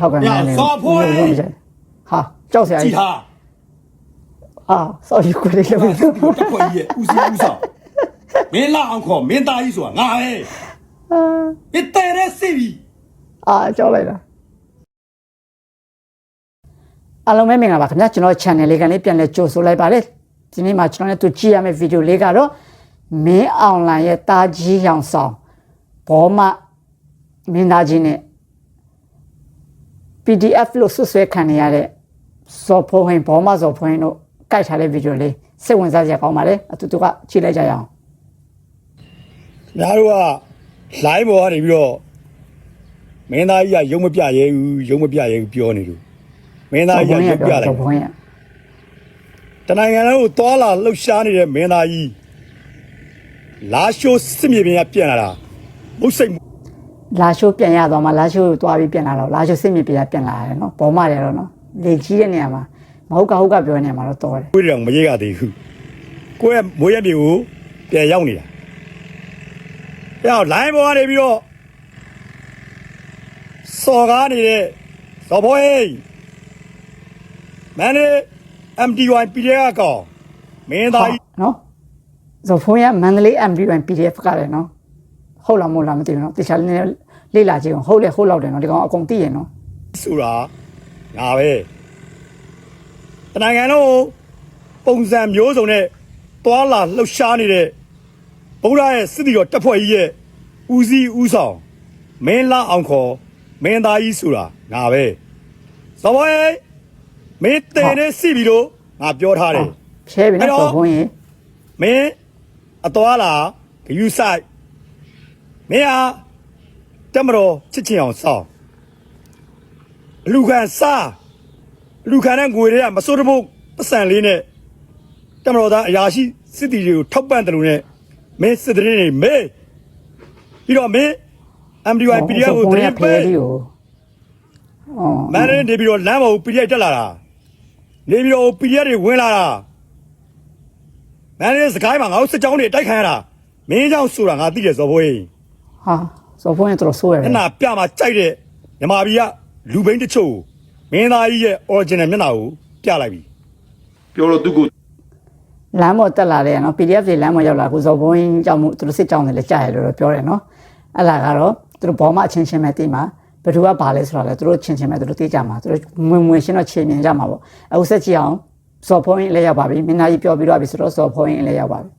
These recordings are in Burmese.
ထောက်ခံနေတယ်စော်ဖိုးဟာကြောက်စရာကြကြီးည်ဟာအာစော်ယူကိုလေးလို့ငါစစ်တပ်ဖွဲ့ကြီးရဲ့ဦးစီးဦးဆောင်မင်းလာအောင်ခေါ်မင်းသားကြီးဆိုတာငါပဲမင်းတဲတဲ့စစ်ပြီအာကြောက်လိုက်တာအားလုံးပဲမင်္ဂလာပါခင်ဗျာကျွန်တော် channel လေးကလည်းပြန်လဲကြိုဆိုလိုက်ပါတယ်ဒီနေ့မှာကျွန်တော်နဲ့သူကြည့်ရမယ့်ဗီဒီယိုလေးကတော့မင်းအွန်လိုင်းရဲ့တာကြီးရောင်ဆောင်ဘောမမင်းသားကြီးနဲ့ PDF လို့ဆွဆွဲခံနေရတဲ့ဇော်ဖိုးဟင်ဘောမဇော်ဖိုးဟင်တို့ကြိုက်ထားတဲ့ဗီဒီယိုလေးစိတ်ဝင်စားစရာကောင်းပါတယ်အတူတူကကြည့်လိုက်ကြရအောင်ညာတို့က live ပေါ်ကနေပြီးတော့မင်းသားကြီးကရုံမပြရဲဘူးရုံမပြရဲဘူးပြောနေလို့မင်းသားကြီးကရုံပြလိုက်ဇော်ဖိုးဟင်ကတနိုင်ငံလုံးကိုသွာလာလှုပ်ရှားနေတဲ့မင်းသားကြီးလာရှိုးစစ်မြေပြင်ကပြန်လာတာမုတ်စိတ် လာရှိုးပြန်ရသွားမှလာရှိုးကိုသွားပြီးပြန်လာတော့လာရှိုးစစ်မြေပြင်ကပြန်လာတယ်နော်ဘောမတယ်တော့နော်လေကြီးတဲ့နေရာမှာမဟုတ်ကဟုတ်ကပြောတဲ့နေရာမှာတော့တော်တယ်ကိုယ်တောင်မရိပ်ရသေးဘူးကိုယ့်ရဲ့မိုးရက်တွေကိုပြန်ရောက်နေတာအဲ့တော့ line ပေါ်ကနေပြီးတော့စော်ကားနေတဲ့သော်ဘွေးမန်နေ MTY PDF အကောင်မင်းသားကြီးနော်ဇော်ဖုန်းရမန္တလေး MD1 PDF ကလည်းနော်ဟုတ်လားမဟုတ်လားမသိဘူးနော်တခြားလေး လေ့လာကြည့်အောင်ဟုတ်လေဟုတ်လောက်တယ်နော်ဒီကောင်အကုန်သိရနော်ဆိုတာငါပဲတနိုင်ငံလုံးကိုပုံစံမျိုးစုံနဲ့သွာလာလှုပ်ရှားနေတဲ့ဗုဒ္ဓရဲ့စစ်တီတော်တပ်ဖွဲ့ကြီးရဲ့ဦးစီးဦးဆောင်မင်းလာအောင်ခေါ်မင်းသားကြီးဆိုတာငါပဲသဘောရဲ့မင်းတဲနေစီပြီလို့ငါပြောထားတယ်ဖြဲပြီနော်ဇော်ဖုန်းရင်မင်းအသွားလာဂယူဆိုင်မင်းဟာ တက်မတော်ချစ်ချင်အောင်စောင်းအလူခံစားအလူခံတဲ့ငွေတွေကမစိုးတဖို့ပတ်စံလေးနဲ့တက်မတော်သားအရာရှိစစ်တီတွေကိုထောက်ပံ့တယ်လို့နဲ့မင်းစစ်တရင်တွေမေးပြီးတော့မင်း MDY PDF ကိုတရင်ဖဲပေးလေးကိုအော်မန်နေနေပြီးတော့လမ်းပေါ်ကို PDF တက်လာတာနေပြီးတော့ PDF တွေဝင်လာတာမန်နေစကိုင်းမှာငါတို့စစ်ကြောင်းတွေတိုက်ခံရတာမင်းကြောင့်ဆိုတာငါသိတယ်ဇော်ဘွေးဟာ ဇော်ဖုန်းရင်တော်တော်ဆိုးရတယ်မျက်နှာပြမှာကြိုက်တဲ့မြမာပြည်ကလူဘိန်းတချို့ကိုမင်းသားကြီးရဲ့ original မျက်နှာကိုပြလိုက်ပြီပြောလို့သူကလမ်းပေါ်တက်လာတယ်နော် PDF တွေလမ်းပေါ်ရောက်လာကိုဇော်ဖုန်းရင်ကြောင့်မို့သူတို့စစ်ကြောင်းတွေလည်းကြားရလို့တော့ပြောတယ်နော်အဲ့ဒါကတော့သူတို့ဘောမအချင်းချင်းပဲတိမှာဘယ်သူကဘာလဲဆိုတော့လေသူတို့ချင်းချင်းပဲသူတို့သိကြမှာသူတို့မွင်မွင်ရှင်းတော့ချင်းမြင်ကြမှာပေါ့အခုဆက်ကြည့်အောင်ဇော်ဖုန်းရင်လည်းရောက်ပါပြီမင်းသားကြီးပြောပြီးတော့ပြီဆိုတော့ဇော်ဖုန်းရင်လည်းရောက်ပါပြီ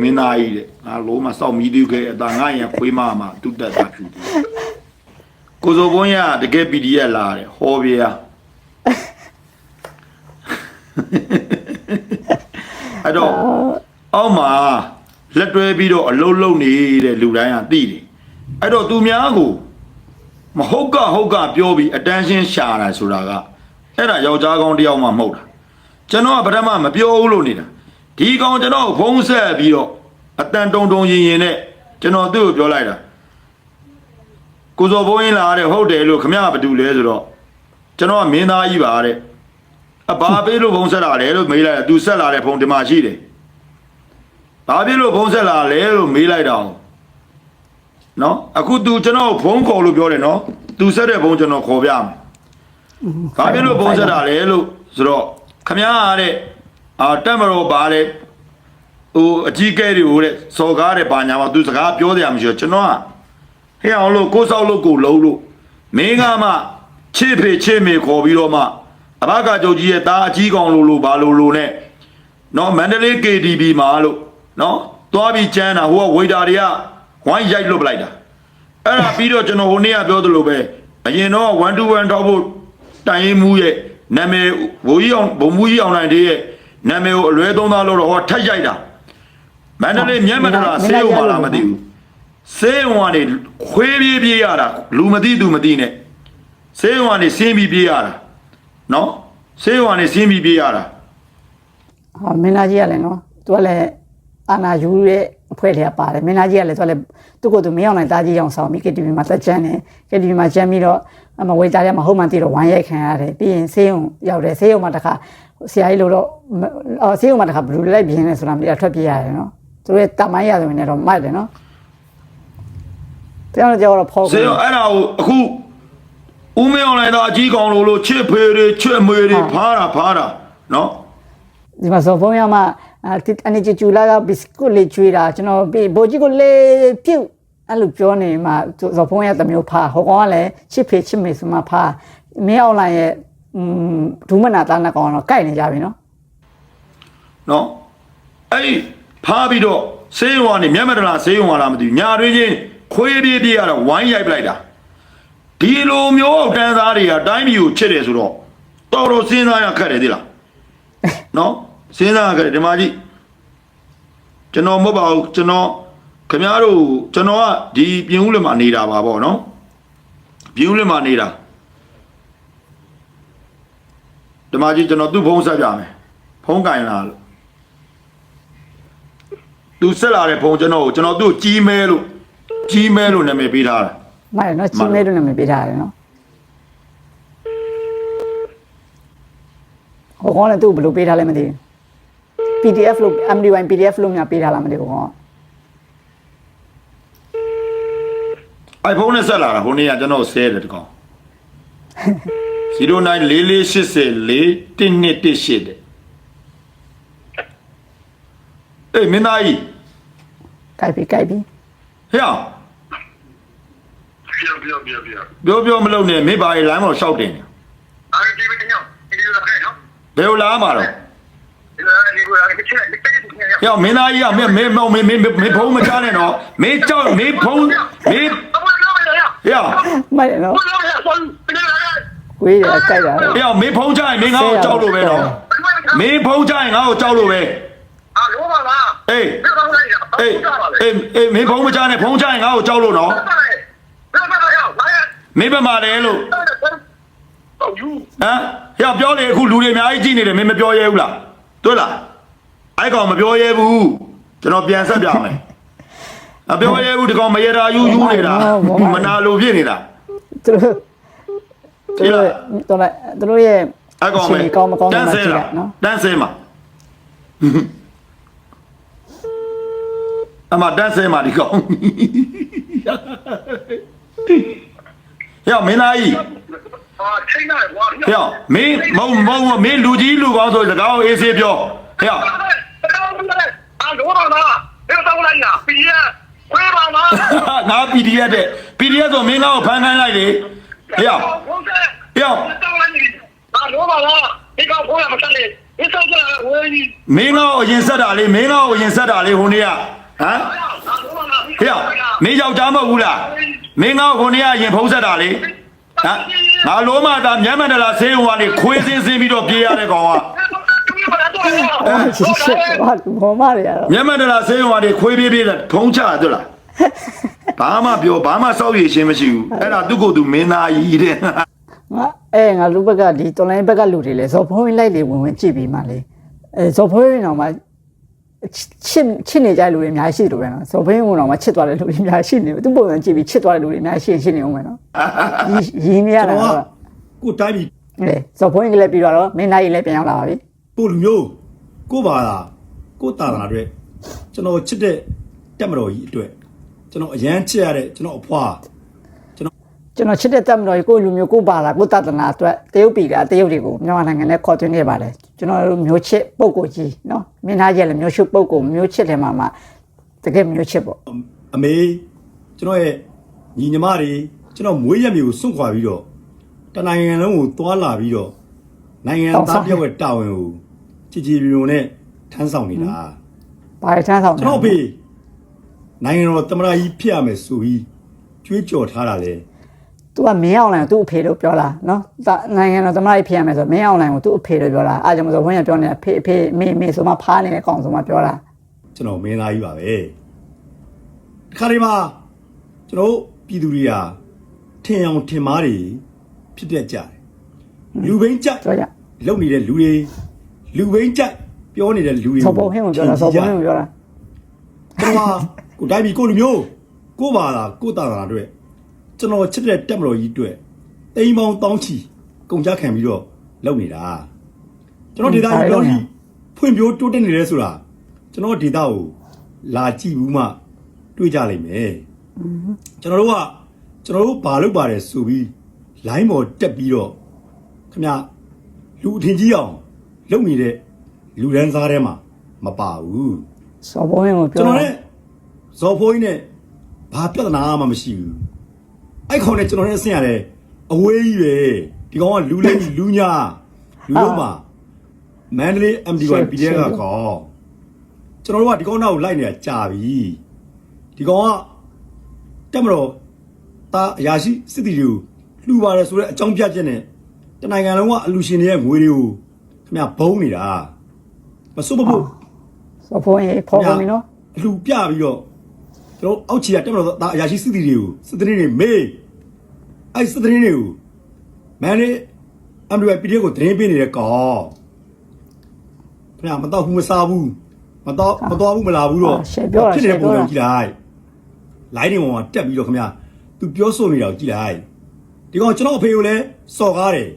မင်းသားကြီးတဲ့ငါလုံးမစောက်မီးတူခဲ့အတန်ငါရင်ခွေးမမှာတူတက်တာဖြူတယ်ကိုစိုးဘုန်းရတကယ် PDF လာတယ်ဟောပြရအဲ့တော့အောက်မှာလက်တွဲပြီးတော့အလုံးလုံးနေတဲ့လူတိုင်းကသိတယ်အဲ့တော့သူများကိုမဟုတ်ကဟုတ်ကပြောပြီး attention ရှာတာဆိုတာကအဲ့ဒါယောက်ျားကောင်းတစ်ယောက်မှမဟုတ်တာကျွန်တော်ကပထမမပြောဘူးလို့နေတာ ဒီကောင်ကျွန်တော်ကိုဖုံးဆက်ပြီးတော့အတန်တုံတုံရင်ရင်နဲ့ကျွန်တော်သူ့ကိုပြောလိုက်တာကိုစောဘုန်းရင်လာတဲ့ဟုတ်တယ်လို့ခမရဘာတူလဲဆိုတော့ကျွန်တော်ကမင်းသားကြီးပါတဲ့အဘာပေးလို့ဖုံးဆက်လာလဲလို့မေးလိုက်တာသူဆက်လာတဲ့ဖုံးဒီမှာရှိတယ်ဘာဖြစ်လို့ဖုံးဆက်လာလဲလို့မေးလိုက်တာနော်အခု तू ကျွန်တော်ဖုံးခေါ်လို့ပြောတယ်နော် तू ဆက်တဲ့ဖုံးကျွန်တော်ခေါ်ပြမယ်ဘာဖြစ်လို့ဖုံးဆက်တာလဲလို့ဆိုတော့ခမရတဲ့ အာတက်မတော်ပါတဲ့ဟိုအကြီးကဲတွေကိုတဲ့စော်ကားတဲ့ဘာညာမှာ तू စကားပြောတယ်မရှိတော့ကျွန်တော်ကဟဲ့အောင်လို့ကိုစောက်လို့ကိုလုံးလို့မင်းကမှချစ်ဖေချစ်မေခေါ်ပြီးတော့မှအဘကကြုတ်ကြီးရဲ့သားအကြီးကောင်လို့လို့ဘာလို့လို့နဲ့နော်မန္တလေး KTV မှာလို့နော်သွားပြီးကျန်းတာဟိုကဝေတာတွေကဝိုင်းရိုက်လွတ်ပလိုက်တာအဲ့ဒါပြီးတော့ကျွန်တော်ဟိုနေ့ကပြောသလိုပဲအရင်တော့1 to 1ထောက်ဖို့တိုင်ရင်မူရဲ့နာမည်ဘိုးကြီးအောင်ဘုံမူကြီးအောင်နိုင်တဲ့ရဲ့ နာမည်ကိုအလွဲသုံးသားလို့တော့ဟောထက်ရိုက်တာမန္တလေးမြတ်မန္တလာဆေးရုံမှာလားမသိဘူးဆေးရုံကနေခွေးပြေးပြေးရတာလူမသိသူမသိနဲ့ဆေးရုံကနေဆင်းပြီးပြေးရတာနော်ဆေးရုံကနေဆင်းပြီးပြေးရတာဟာမင်းသားကြီးကလည်းနော်သူကလည်းအာနာယူရဲ့အဖွဲ့ထဲကပါတယ်မင်းသားကြီးကလည်းသူကလည်းသူ့ကိုယ်သူမရောက်နိုင်တာကြီးအောင်ဆောင်ပြီး KTV မှာတက်ချမ်းတယ် KTV မှာကျမ်းပြီးတော့အမဝေတာထဲမှာဟုတ်မှန်တိတော့ဝမ်းရိုက်ခံရတယ်ပြီးရင်ဆေးရုံရောက်တယ်ဆေးရုံမှာတခါ ဆရာကြီးလို့တော့အော်ဆေးရုံမှာတခါဘလူးလိုက်ပြင်းနေဆိုတာမသိတာထွက်ပြေးရတယ်နော်သူရဲ့တမိုင်းရတယ်နဲ့တော့မိုက်တယ်နော်တရားတော်ကြောတော့ဖောက်ဆေးရုံအဲ့ဒါကိုအခုဦးမင်းအောင်လိုက်သားအကြီးကောင်လို့လို့ချစ်ဖေတွေချစ်အမွေတွေဖားတာဖားတာနော်ဒီမှာဆိုဖုန်းရမှာအနေချီကျူလာကဘစ်ကုတ်လေးကျွေးတာကျွန်တော်ပြီးဘိုကြီးကိုလေးပြုတ်အဲ့လိုပြောနေမှာဇော်ဖုန်းရတစ်မျိုးဖာဟိုကောင်ကလည်းချစ်ဖေချစ်မေဆိုမှဖာမင်းအွန်လိုင်းရဲ့ ဒူးမနာတာနာကောင်တော့ကြိုက်နေကြပြီနော်နော်အဲ့ဒီဖားပြီးတော့ဆေးရုံကနေမျက်မတလားဆေးရုံကလားမသိဘူးညာတွင်းချင်းခွေးပြေးပြေးရတော့ဝိုင်းရိုက်ပလိုက်တာဒီလိုမျိုးအောက်တန်းသားတွေကတိုင်းပြည်ကိုချစ်တယ်ဆိုတော့တော်တော်စဉ်းစားရခက်တယ်သိလားနော်စဉ်းစားရခက်တယ်ဒီမှာကြည့်ကျွန်တော်မဟုတ်ပါဘူးကျွန်တော်ခင်ဗျားတို့ကျွန်တော်ကဒီပြင်ဦးလက်မှာနေတာပါပေါ့နော်ပြင်ဦးလက်မှာနေတာ ဒီမှာကြည့်ကျွန်တော်သူ့ဖုန်းဆက်ပြမယ်ဖုန်းကင်လာလို့သူဆက်လာတဲ့ဖုန်းကျွန်တော်ကိုကျွန်တော်သူ့ကိုကြီးမဲလို့ကြီးမဲလို့နာမည်ပေးထားတာမှန်တယ်နော်ချင်းမဲတို့နာမည်ပေးထားတယ်နော်ဟိုကောင်လည်းသူ့ဘယ်လိုပေးထားလဲမသိဘူး PDF လို့ MD1 PDF လို့များပေးထားလားမသိဘူးကောင်အိုင်ဖုန်းနဲ့ဆက်လာတာဟိုနေ့ကကျွန်တော်ဆဲတယ်တကောင် 0944804118တဲ့အေးမင်းသားကြီးကြိုက်ပြီကြိုက်ပြီဟဲ့အောင်ပြောပြောပြောပြောပြောပြောမလုပ်နဲ့မင်းဘာကြီးလိုင်းပေါ်ရှောက်တင်တယ်အားဒီမင်းညောဒီလိုခဲ့နော်ဘယ်လိုလာမှာတော့ဒီလိုဒီလိုအဲ့ဒီချက်ဒီတက်ဒီညောဟဲ့အောင်မင်းသားကြီးကမင်းမင်းမင်းမင်းမင်းဖုန်းမချနဲ့နော်မင်းကြောက်မင်းဖုန်းမင်းဘာလို့လဲရဟဲ့အောင်မှန် တယ်နော်ဘာလို့လဲဆိုဒီလိုလဲကိုကြီးတယ်ကြိုက်တာဟဲ့အောင်မင်းဖုန်းချရင်မင်းငါ့ကိုကြောက်လို့ပဲနော်မင်းဖုန်းချရင်ငါ့ကိုကြောက်လို့ပဲအာလောပါလားအေးဘယ်ကောင်လဲရအေးအေးအေးမင်းဖုန်းမချနဲ့ဖုန်းချရင်ငါ့ကိုကြောက်လို့နော်ဘယ်ကောင်လဲရဘာလဲမင်းဘက်မှာလဲလို့တော့ယူဟမ်ဟဲ့ပြောလေအခုလူတွေအများကြီးကြည့်နေတယ်မင်းမပြောရဲဘူးလားတွေ့လားအဲ့ကောင်မပြောရဲဘူးကျွန်တော်ပြန်ဆက်ပြမယ်မပြောရဲဘူးဒီကောင်မရတာယူယူနေတာမနာလိုဖြစ်နေတာသူတို့ သူတို့တော်လိုက်သူတို့ရဲ့အဲ့ကောင်ပဲကောင်းမကောင်းတမှန်းကြဆဲည့်လာလိုက်နော်တန်းဆဲမှာအမတန်းဆဲမှာဒီကောင်ဟဲ့မင်းသားကြီးအာချိန်နေကွာဟဲ့မင်းမုံမုံမင်းလူကြီးလူကောင်းဆိုစကားကိုအေးဆေးပြောဟဲ့အာလောပါလားဘယ်ကောင်လဲရပြည့်ခွေးပါလားငါ PDF တဲ့ PDF ဆိုမင်းငါ့ကိုဖမ်းခိုင်းလိုက်လေ ဟဲ့ဟုတ်ကဲ့အာလောပါလားဒီကောင်ကိုရမဆက်လေဒီကောင်ကဝေးကြီးမင်းငါ့ကိုအရင်ဆက်တာလေမင်းငါ့ကိုအရင်ဆက်တာလေဟိုနေ့ကဟမ်ဟဲ့မင်းယောက်ျားမဟုတ်ဘူးလားမင်းငါ့ကိုဟိုနေ့ကအရင်ဖုံးဆက်တာလေဟမ်ငါလုံးမသာမျက်မှန်တလားဆေးရုံကနေခွေးစင်းစင်းပြီးတော့ပြေးရတဲ့ကောင်ကရှစ်ရှစ်ဘာဘောမတွေရတော့မျက်မှန်တလားဆေးရုံကနေခွေးပြေးပြေးတယ်ဖုံးချတယ်လားဘာမှပြောဘာမှစောက်ရည်ရှင်းမရှိဘူးအဲ့ဒါသူ့ကိုယ်သူမင်းသားကြီးတဲ့ ငါအဲငါလူဘက်ကဒီတော်လိုင်းဘက်ကလူတွေလဲဇော်ဖုံးလိုက်လေဝင်ဝင်ကြည့်ပြီးမှလေအဲဇော်ဖုံးရင်တော့မှချစ်ချစ်နေကြလူတွေအများကြီးရှိတယ်ပဲနော်ဇော်ဖုံးဝင်တော့မှချစ်သွားတဲ့လူတွေအများကြီးရှိနေတယ်သူပုံစံကြည့်ပြီးချစ်သွားတဲ့လူတွေအများကြီးရှိရှိနေအောင်ပဲနော်ရင်းမရတာကျွန်တော့တော်ကကိုတိုင်းပြည်အဲဇော်ဖုံးကလည်းပြီးတော့မင်းနိုင်လည်းပြန်ရောက်လာပါပြီကိုလူမျိုးကိုဘာသာကိုတာသနာအတွက်ကျွန်တော်ချစ်တဲ့တက်မတော်ကြီးအတွက်ကျွန်တော်အရန်ချစ်ရတဲ့ကျွန်တော်အဖွာ ကျွန်တော်ချစ်တဲ့တက်မတော်ကိုလူမျိုးကိုပါလာကိုတသနာအတွက်တရုတ်ပြည်ကတရုတ်တွေကိုမြန်မာနိုင်ငံနဲ့ခေါ်သွင်းခဲ့ပါတယ်ကျွန်တော်တို့မျိုးချစ်ပုံကိုကြီးနော်မင်းသားကြီးလည်းမျိုးရှုပ်ပုံကိုမျိုးချစ်တယ်မှာမှတကယ်မျိုးချစ်ပေါ့အမေကျွန်တော်ရဲ့ညီညီမတွေကျွန်တော်မွေးရမြေကိုစွန့်ခွာပြီးတော့တနိုင်ငံလုံးကိုတွာလာပြီးတော့နိုင်ငံသားတယောက်ရဲ့တာဝန်ကိုကြည်ကြည်ပြုံနဲ့ထမ်းဆောင်နေတာဘာရချမ်းဆောင်ကျွန်တော်ဖေနိုင်ငံတော်သမ္မတကြီးဖြစ်ရမယ်ဆိုပြီးကြွေးကြော်ထားတာလေ သူကမင်းအောင်လိုင်ကိုသူ့အဖေလို့ပြောတာနော်ဒါနိုင်ငံတော်သမ္မတကြီးဖြစ်ရမယ်ဆိုမင်းအောင်လိုင်ကိုသူ့အဖေလို့ပြောတာအားကြောင့်မဆိုဘုန်းကြီးပြောနေအဖေအဖေမေမေဆိုမှဖားနေတဲ့ကောင်ဆိုမှပြောတာကျွန်တော်မင်းသားကြီးပါပဲဒီခါလေးမှာကျွန်တော်ပြည်သူတွေကထင်အောင်ထင်မားတွေဖြစ်တတ်ကြတယ်လူဘိန်းကြိုက်ပြောကြလုံနေတဲ့လူတွေလူဘိန်းကြိုက်ပြောနေတဲ့လူတွေစောပုံဟင်းကိုပြောတာစောပုံဟင်းကိုပြောတာကျွန်တော်ကကိုတိုင်းပြည်ကိုလူမျိုးကိုပါလာကိုတာတာအတွက် ကျွန်တော်ချစ်တဲ့တက်မတော်ကြီးအတွက်တိမ်ပေါင်းတောင်းချီကုန်ကြခံပြီးတော့လုပ်နေတာကျွန်တော်ဒေတာကြီးပြောကြီးဖွံ့ဖြိုးတိုးတက်နေတယ်ဆိုတာကျွန်တော်ဒေတာကိုလာကြည့်ဘူးမှတွေးကြလိမ့်မယ်ကျွန်တော်တို့ကကျွန်တော်တို့ဘာလုပ်ပါတယ်ဆိုပြီးလိုင်းပေါ်တက်ပြီးတော့ခမလူအထင်ကြီးအောင်လုပ်နေတဲ့လူရန်စားထဲမှာမပါဘူးစော်ဘုံရင်ကိုကျွပြောန်တော်တာနဲ့ဇော်ဖိုးကြီးနဲ့ဘာပြဿနာမှမရှိဘူး အဲ့ခေါင်းနဲ့ကျွန်တော်နဲ့ဆင်းရတယ်အဝေးကြီးပဲဒီကောင်ကလူလဲကြီးလူညာလူလုံးမှာမန္တလေး MD1 PDF ကခေါ်ကျွန်တော်တို့ကဒီကောင်နောက်ကိုလိုက်နေတာကြာပြီဒီကောင်ကတက်မတော်တာအရာရှိစစ်တီတွေကိုလှူပါတယ်ဆိုတဲ့အကြောင်းပြချက်နဲ့တနိုင်ငံလုံးကအလူရှင်တွေရဲ့ငွေတွေကိုခင်ဗျဘုံနေတာမစွတ်မဖို့စော်ဘုံရင်ဖော်ကုန်ပြီနော်အလှပြပြီးတော့ ကျွန်တော်အောက်ချီကတက်မတော်သားအရာရှိစစ်တီတွေကိုစစ်တီတွေမေးအဲ့စစ်တီတွေကိုမန်လေးအမ်ဒူပီဒီကိုသတင်းပေးနေတဲ့ကောင်ခင်ဗျာမတော့ဘူးမစားဘူးမတော့မတော်ဘူးမလာဘူးတော့ဖြစ်နေတဲ့ပုံစံကြည့်လိုက်လိုင်းတွေပေါ်မှာတက်ပြီးတော့ခင်ဗျာသူပြောဆိုနေတာကိုကြည့်လိုက်ဒီကောင်ကျွန်တော်အဖေကိုလည်းစော်ကားတယ်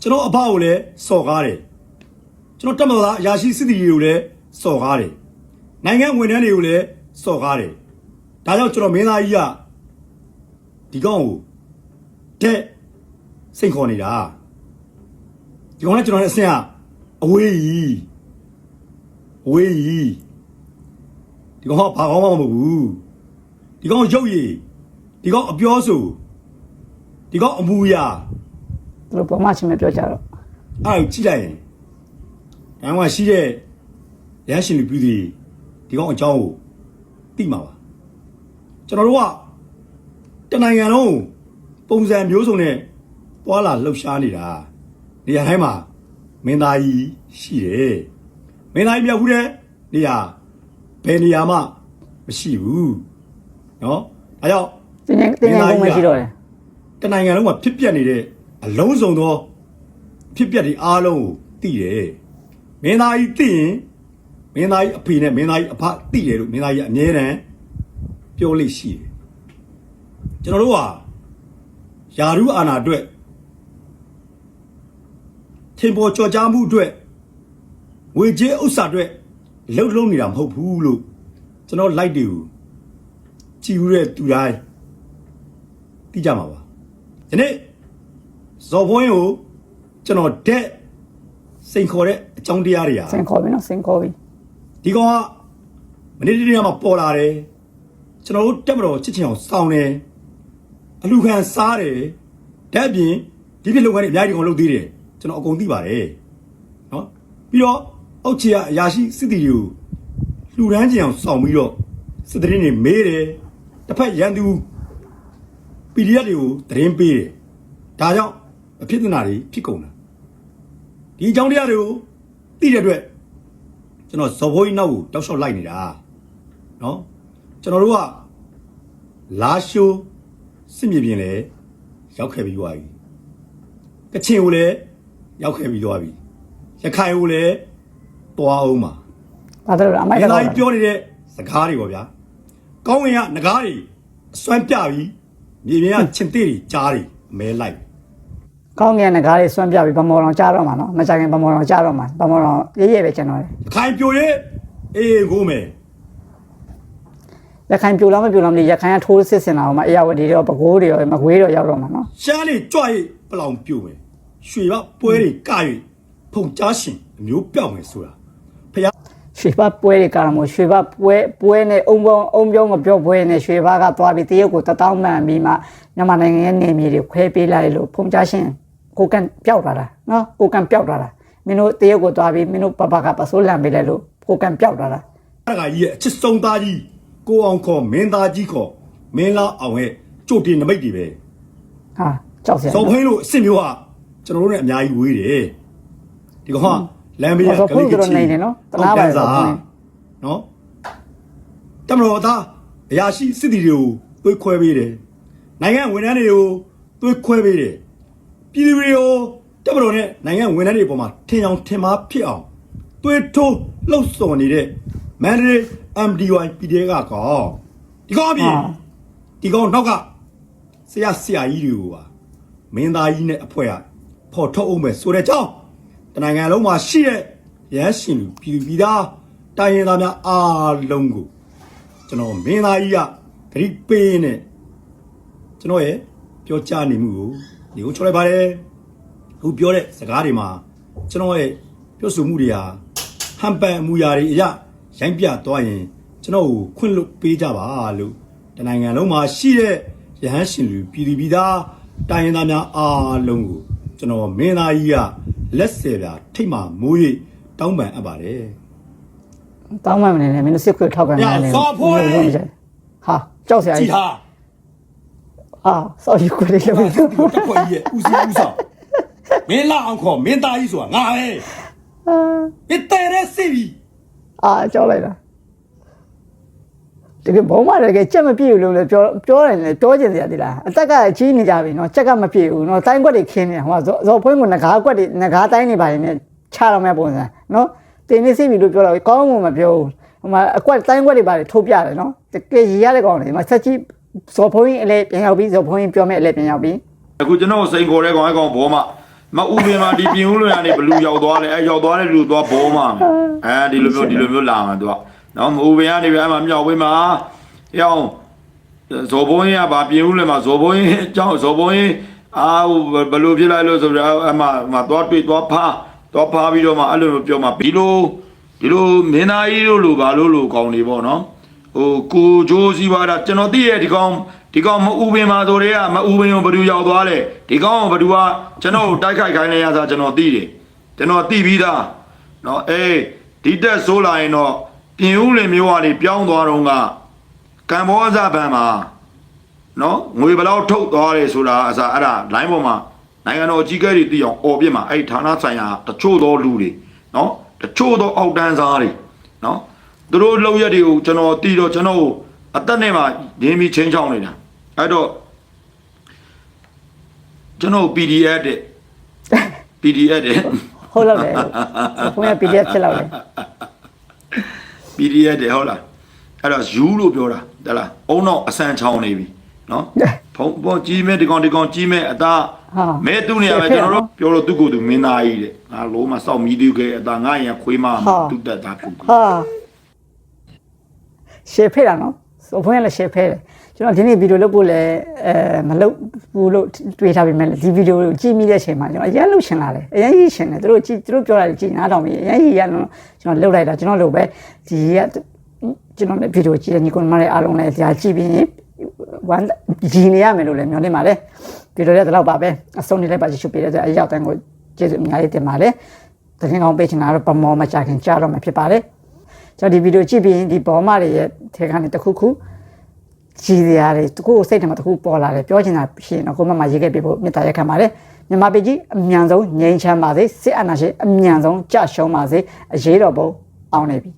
ကျွန်တော်အဖကိုလည်းစော်ကားတယ်ကျွန်တော်တက်မတော်သားအရာရှိစစ်တီတွေကိုလည်းစော်ကားတယ်နိုင်ငံဝန်ထမ်းတွေကိုလည်းစော်ကားတယ်။ ဒါကြောင့်ကျွန်တော်မင်းသားကြီးကဒီကောင်ကိုတဲ့စိတ်ခေါ်နေတာ။ဒီကောင်လည်းကျွန်တော်နဲ့အဆင်ကအဝေးကြီးအဝေးကြီးဒီကောင်ကဘာကောင်းမှမဟုတ်ဘူး။ဒီကောင်ရုပ်ရည်ဒီကောင်အပြောဆိုဒီကောင်အမူအရာသူတို့ဘာမှချင်းမပြောကြတော့အဲ့ဒါကိုကြည့်လိုက်ရင်ဒါမှရှိတဲ့ရဟန်းရှင်လူပြည်တွေဒီကောင်အကြောင်းကိုသိမှာပါ ကျွန်တော်တို့ကတနိုင်ငံလုံးပုံစံမျိုးစုံနဲ့သွာလာလှုပ်ရှားနေတာနေရာတိုင်းမှာမင်းသားကြီးရှိတယ်မင်းသားကြီးမြောက်ဘူးတဲ့နေရာဘယ်နေရာမှမရှိဘူးเนาะအဲကြောင့် တင်းရင်တင်းရင်ကုန်မရှိတော့တယ် တနိုင်ငံလုံးမှာဖြစ်ပျက်နေတဲ့အလုံးစုံသောဖြစ်ပျက်တွေအားလုံးကိုသိတယ်မင်းသားကြီးသိရင်မင်းသားကြီးအဖေနဲ့မင်းသားကြီးအဖသိတယ်လို့မင်းသားကြီးကအမြဲတမ်း ပြောလိမ့်ရှိတယ်ကျွန်တော်တို့ဟာယာရုအာနာအတွက်ထင်ပေါ်ကြော်ကြားမှုအတွက်ငွေကြေးဥစ္စာအတွက်လှုပ်လှုပ်နေတာမဟုတ်ဘူးလို့ကျွန်တော်လိုက်တွေကိုကြည်ယူတဲ့သူတိုင်းသိကြမှာပါဒီနေ့ဇော်ဘွင်းကိုကျွန်တော်တဲ့စိန်ခေါ်တဲ့အကြောင်းတရားတွေဟာစင်ခေါ်ပြီနော်စင်ခေါ်ပြီဒီကောင်ကမနေ့တနေ့ကမှပေါ်လာတယ် ကျွန်တော်တို့တက်မတော်ချစ်ချင်အောင်စောင်းတယ်အလူခံစားတယ်ဓာတ်ပြင်ဒီပြလုပ်ငန်းတွေအများကြီးကောင်လုပ်သေးတယ်ကျွန်တော်အကုန်သိပါတယ်နော်ပြီးတော့အောက်ခြေကအရာရှိစစ်တီတွေကိုလှူဒန်းကြအောင်စောင်းပြီးတော့စစ်တရင်တွေမေးတယ်တစ်ဖက်ရန်သူ PDF တွေကိုသတင်းပေးတယ်ဒါကြောင့်အဖြစ်အနာတွေဖြစ်ကုန်တာဒီအကြောင်းတရားတွေကိုသိတဲ့အတွက်ကျွန်တော်ဇော်ဘိုးကြီးနောက်ကိုတောက်လျှောက်လိုက်နေတာနော် ကျွန်တော်တို့ကလာရှိုးစစ်မြေပြင်လည်းရောက်ခဲ့ပြီးသွားပြီကချင်ကိုလည်းရောက်ခဲ့ပြီးသွားပြီရခိုင်ကိုလည်းတွားအောင်ပါဘာလို့လဲအမိုက်မင်းကတော့သားကြီးပြောနေတဲ့စကားတွေပေါ့ဗျာကောင်းဝင်ကငကားတွေအစွမ်းပြပြီးမြေပြင်ကချင်သေးတွေကြားတွေအမဲလိုက်ကောင်းငယ်ငကားလေးဆွမ်းပြပြီးဗမော်တော်ကြားတော့မှာနော်မကြခင်ဗမော်တော်ကြားတော့မှာဗမော်တော်ရေးရေးပဲကျွန်တော်လေရခိုင်ပြိုရဲအေးကိုမယ် ရခိုင်ပြူလားမပြူလားမသိရခိုင်ကထိုးစစ်စင်လာတော့မှအရာဝတီတော့ပကိုးတွေရောမကွေးတော့ရောက်တော့မှာနော်ရှားလေးကြွရိပလောင်ပြိုမယ်ရွှေဘပွဲတွေက၍ဖုန်ကြားရှင်အမျိုးပြောက်မယ်ဆိုတာဖះရွှေဘပွဲတွေကာရမို့ရွှေဘပွဲပွဲနဲ့အုံပေါင်းအုံပြောင်းမပြောပွဲနဲ့ရွှေဘကသွားပြီးတရုတ်ကိုတထောင်းမှန်ပြီးမှမြန်မာနိုင်ငံရဲ့နေမြေတွေခွဲပေးလိုက်လို့ဖုန်ကြားရှင်ကိုကန်ပျောက်လာတာနော်ကိုကန်ပျောက်လာတာမင်းတို့တရုတ်ကိုသွားပြီးမင်းတို့ပပကပစိုးလန်ပေးလိုက်လို့ကိုကန်ပျောက်လာတာတကကြီးရဲ့အချစ်ဆုံးသားကြီး ကိုအောင်ခေါ်မင်းသားကြီးခေါ်မင်းလားအောင်ရဲ့ကြိုတင်နမိတ်တွေပဲဟာကြောက်စရာစော်ဖင်းလို့အစ်စ်မျိုးဟာကျွန်တော်တို့နဲ့အများကြီးဝေးတယ်ဒီကောင်ကလမ်းဘေးကစော်ကဖင်းလေးကတို့ချီနေနေနော်တနာပါလေစော်ဖင်းနော်တမတော်သားအရာရှိစစ်တီတွေကိုသွေးခွဲပေးတယ်နိုင်ငံဝန်ထမ်းတွေကိုသွေးခွဲပေးတယ်ပြည်သူတွေကိုတမတော်နဲ့နိုင်ငံဝန်ထမ်းတွေအပေါ်မှာထင်အောင်ထင်မှားဖြစ်အောင်သွေးထိုးလှုပ်ဆော်နေတဲ့မန္တလေး MDY PDF ကကောဒီကောင်အပြင်ဒီကောင်နောက်ကဆရာဆရာကြီးတွေကိုပါမင်းသားကြီးနဲ့အဖွဲ့ကဖော်ထုတ်အောင်ပဲဆိုတဲ့ကြောင်းတနိုင်ငံလုံးမှာရှိတဲ့ရဟန်းရှင်လူပြည်သူပြည်သားတိုင်းရင်းသားများအားလုံးကိုကျွန်တော်မင်းသားကြီးကဂရိပေးနဲ့ကျွန်တော်ရဲ့ပြောကြားနေမှုကိုဒီကိုချောလိုက်ပါတယ်အခုပြောတဲ့စကားတွေမှာကျွန်တော်ရဲ့ပြောဆိုမှုတွေဟာဟန်ပန်အမူအရာတွေအရ ရိုင်းပြသွားရင်ကျွန်တော်ကိုခွင့်လွတ်ပေးကြပါလို့တနိုင်ငံလုံးမှာရှိတဲ့ရဟန်းရှင်လူပြည်သူပြည်သားတိုင်းရင်းသားများအားလုံးကိုကျွန်တော်မင်းသားကြီးကလက်ဆယ်ပြထိတ်မှမိုး၍တောင်းပန်အပ်ပါတယ်တောင်းမှမနေနဲ့မင်းတို့စစ်ခွေထောက်ခံနေတယ်ဟာကြောက်စရာကြကြီးည်ဟာဟာစောက်ရီခွေလေးလို့ဒီတက်ခွက်ကြီးရဲ့ဦးစီးဦးဆောင်မင်းလာအောင်ခေါ်မင်းသားကြီးဆိုတာငါပဲမင်းတဲရဲစီပြီ အာကြောက်လိုက်တာတကယ်ဘုံမတကယ်ကြက်မပြည့်ဘူးလို့လည်းပြောပြောတယ်လေပြောကျင်စရာတိလားအသက်ကကြီးနေကြပြီနော်ကြက်ကမပြည့်ဘူးနော်တိုင်းကွက်တွေခင်းနေဟိုကဇော်ဖွင့်ကငကားကွက်တွေငကားတိုင်းနေပါရင်လည်းချတော့မဲ့ပုံစံနော်တင်းနေစီပြီလို့ပြောတော့ကောင်းမှမပြောဘူးဟိုမှာအကွက်တိုင်းကွက်တွေပါထုတ်ပြတယ်နော်တကယ်ရရတဲ့ကောင်တွေမှာဆက်ကြီးဇော်ဖွင့်အလဲပြန်ရောက်ပြီးဇော်ဖွင့်ပြောမဲ့အလဲပြန်ရောက်ပြီးအခုကျွန်တော်စိန်ခေါ်တဲ့ကောင်အကောင်ဘောမ မဥပင်မှာဒီပြင်ဦးလွင်ကနေဘလူရောက်သွားတယ်အဲရောက်သွားတဲ့လူသွားဘောမအဲဒီလိုမျိုးဒီလိုမျိုးလာမှာသူကနော်မဥပင်ကနေပဲအမှမြောက်ဝင်းမှာရောင်းဇော်ဘုံကြီးကဗာပြင်ဦးလွင်မှာဇော်ဘုံကြီးအကြောင်းဇော်ဘုံကြီးအာဘလူဖြစ်လိုက်လို့ဆိုပြီးအမှမသွားတွေ့သွားဖားသွားဖားပြီးတော့မှအဲ့လိုမျိုးပြောမှာဒီလိုဒီလိုမင်းသားကြီးတို့လိုပါလို့လိုကောင်းနေပေါ့နော်ဟိုကိုဂျိုးစီပါတာကျွန်တော်သိရဲ့ဒီကောင် ဒီကောင်မဥပင်ပါဆိုတဲ့ကမဥပင်ကိုဘယ်သူရောက်သွားလဲဒီကောင်ကဘယ်သူကကျွန်တော်ကိုတိုက်ခိုက်ခိုင်းနေရတာကျွန်တော်သိတယ်ကျွန်တော်သိပြီးသားเนาะအေးဒီတက်ဆိုးလာရင်တော့ပြင်ဦးလင်မျိုးကနေပြောင်းသွားတော့ကကံဘောဇဘန်မှာเนาะငွေဘယ်လောက်ထုတ်သွားတယ်ဆိုတာအစားအဲ့ဒါ line ပေါ်မှာနိုင်ငံတော်အကြီးအကဲတွေသိအောင်អော်ပြစ်မှာအဲ့ဌာနဆိုင်ရာတချို့သောလူတွေเนาะတချို့သောအောက်တန်းစားတွေเนาะ သူတို့လောက်ရက်တွေကိုကျွန်တော်တီးတော့ကျွန်တော်ကိုအသက်နဲ့မှရင်းပြီးချင်းချောင်းနေတာ အဲ့တော့ကျွန်တော် PDF တဲ့ PDF တဲ့ဟုတ်လောက်တယ်ဘုံက PDF ဖြစ်လောက်တယ် PDF တဲ့ဟုတ်လားအဲ့တော့ယူလို့ပြောတာတလားအုံတော့အဆန်ချောင်းနေပြီနော်ဖုံဖုံကြီးမဲ့ဒီကောင်ဒီကောင်ကြီးမဲ့အသားမဲသူ့နေရာပဲကျွန်တော်တို့ပြောလို့သူ့ကိုယ်သူမင်းသားကြီးတဲ့ငါလုံးမစောက်မီးတူခဲ့အသားငါရင်ခွေးမသူ့တက်သားဖြစ်တယ်ဟာရှယ်ဖဲတာနော်ဆိုဘုံကလည်းရှယ်ဖဲတယ် ကျွန်တော်ဒီနေ့ဗီဒီယိုလုပ်ဖို့လည်းအဲမလုပ်ဘူးလို့တွေးထားပေမဲ့ဒီဗီဒီယိုကိုကြည့်မိတဲ့အချိန်မှာကျွန်တော်အရင်လှုပ်ရှင်လာတယ်အရင်ကြီးရှင်တယ်သူတို့ကြည့်သူတို့ပြောတာကြည့်နားထောင်ပြီးအရင်ကြီးရတော့ကျွန်တော်လှုပ်လိုက်တာကျွန်တော်လှုပ်ပဲဒီကကျွန်တော်လည်းဗီဒီယိုကြည့်တယ်ညီကောင်မလေးအားလုံးလည်းကြာကြည့်ပြီးဝမ်းဂျီနေရမယ်လို့လည်းမျှော်လင့်ပါတယ်ဗီဒီယိုလည်းဒီလောက်ပါပဲအဆုံးနေလိုက်ပါချစ်ချူပေးတဲ့အတွက်အရောက်တန်းကိုကျေးဇူးအများကြီးတင်ပါတယ်တကယ်ကောင်းပေးချင်တာတော့ပမောမချခင်ကြားတော့မှာဖြစ်ပါတယ်ကျွန်တော်ဒီဗီဒီယိုကြည့်ပြီးရင်ဒီဘောမတွေရဲ့ထဲကနေတစ်ခုခု ကြည်စရာတွေတခုကိုစိတ်ထဲမှာတစ်ခုပေါ်လာတယ်ပြောချင်တာဖြစ်ရင်တော့ကိုမမရေးခဲ့ပြဖို့မေတ္တာရက်ခံပါတယ်မြန်မာပြည်ကြီးအမြန်ဆုံးငြိမ်းချမ်းပါစေစစ်အာဏာရှင်အမြန်ဆုံးကြရှုံးပါစေအရေးတော်ပုံအောင်နေပြီ